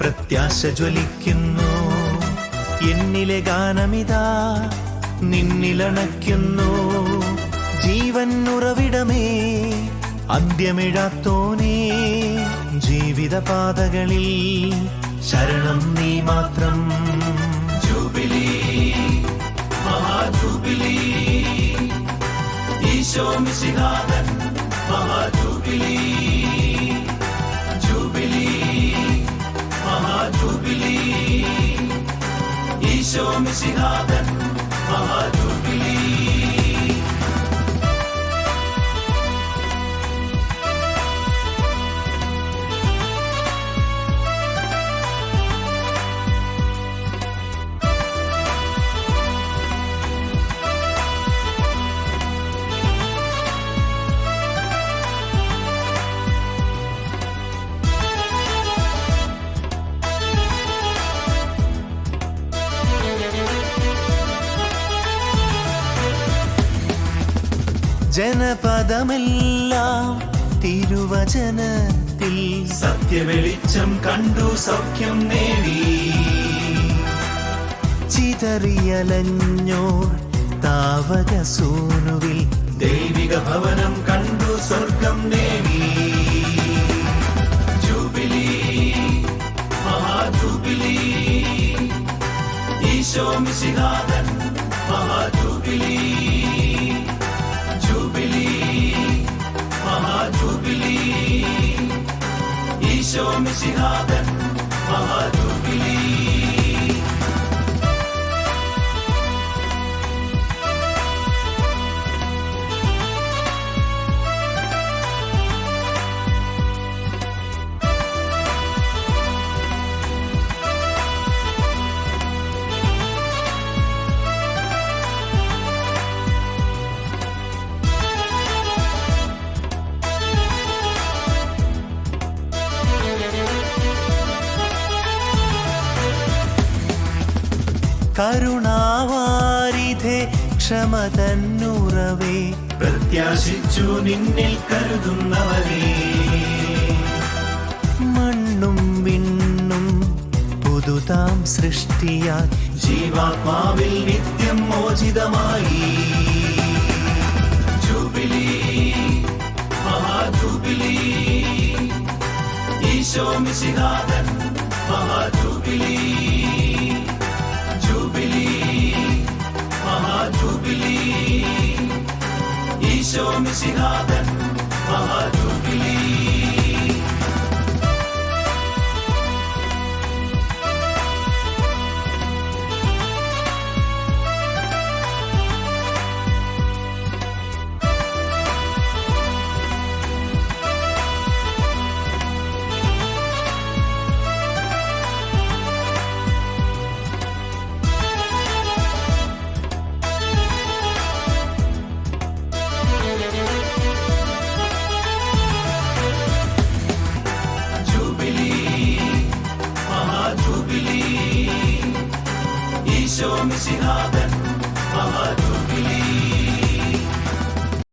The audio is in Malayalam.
പ്രകാശജ്വലിക്കുന്നു എന്നിലെ ഗാനമിതാ നിന്നിലണയ്ക്കുന്നു. ജീവൻ ഉറവിടമേ അന്ത്യമിഴാത്തോനേ. ജീവിതപാതകളിൽ ശരണം നീ മാത്രം. ജൂബിലി മഹാജൂബിലി ഈശോ മിശിനാഥൻ മഹാജൂബിലി ഈശോ ജനപദമെല്ലാം തിരുവചനത്തിൽ. സത്യവെളിച്ചം കണ്ടു സൗഖ്യം നേടി. ചിതറിയലഞ്ഞോർ താവക സൂനുവിൽ ദൈവിക ഭവനം കണ്ടു സ്വർഗം നേടി. ജൂബിലി മഹാജൂബിലി. ഈശോ മിശിനാഥൻ മഹാജൂബിലി. ഈശോ മിശിഹാതൻ മഹാജൂബിലി കരുണാവാരിധേ ക്ഷമതന്നുറവേ പ്രത്യാശിച്ചു നിന്നിൽ കരുതുന്നവരേ മണ്ണും വിണ്ണും പുതുതാം സൃഷ്ടിയാൽ ജീവാത്മാവിൽ നിത്യം മോചിതമായി. ജൂബിലി മഹാജൂബിലി. ഈശോ മിശിഹാതൻ മഹാജൂബിലി. not show me see how that